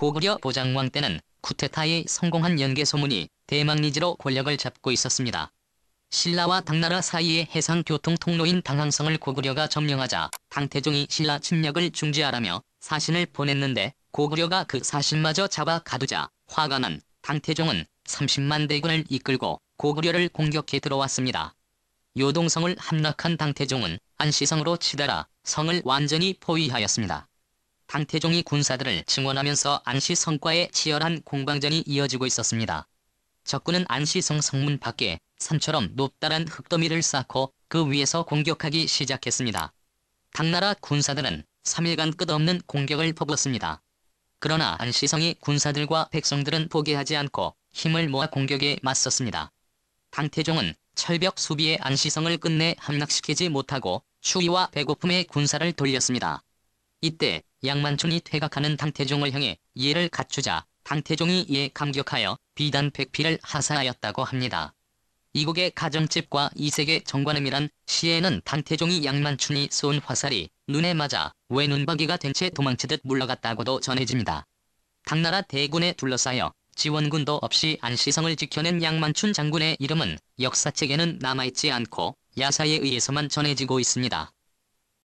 고구려 보장왕 때는 쿠데타에 성공한 연개 소문이 대망리지로 권력을 잡고 있었습니다. 신라와 당나라 사이의 해상 교통 통로인 당항성을 고구려가 점령하자 당태종이 신라 침략을 중지하라며 사신을 보냈는데 고구려가 그 사신마저 잡아 가두자 화가 난 당태종은 30만 대군을 이끌고 고구려를 공격해 들어왔습니다. 요동성을 함락한 당태종은 안시성으로 치달아 성을 완전히 포위하였습니다. 당태종이 군사들을 증원하면서 안시 성과의 치열한 공방전이 이어지고 있었습니다. 적군은 안시성 성문 밖에 산처럼 높다란 흙더미를 쌓고 그 위에서 공격하기 시작했습니다. 당나라 군사들은 3일간 끝없는 공격을 퍼붓습니다. 그러나 안시성의 군사들과 백성들은 포기하지 않고 힘을 모아 공격에 맞섰습니다. 당태종은 철벽 수비의 안시성을 끝내 함락시키지 못하고 추위와 배고픔에 군사를 돌렸습니다. 이때 양만춘이 퇴각하는 당태종을 향해 이해를 갖추자 당태종이 이에 감격하여 비단 백피를 하사하였다고 합니다. 이곡의 가정집과 이색의 정관음이란 시에는 당태종이 양만춘이 쏜 화살이 눈에 맞아 외눈박이가 된 채 도망치듯 물러갔다고도 전해집니다. 당나라 대군에 둘러싸여 지원군도 없이 안시성을 지켜낸 양만춘 장군의 이름은 역사책에는 남아있지 않고 야사에 의해서만 전해지고 있습니다.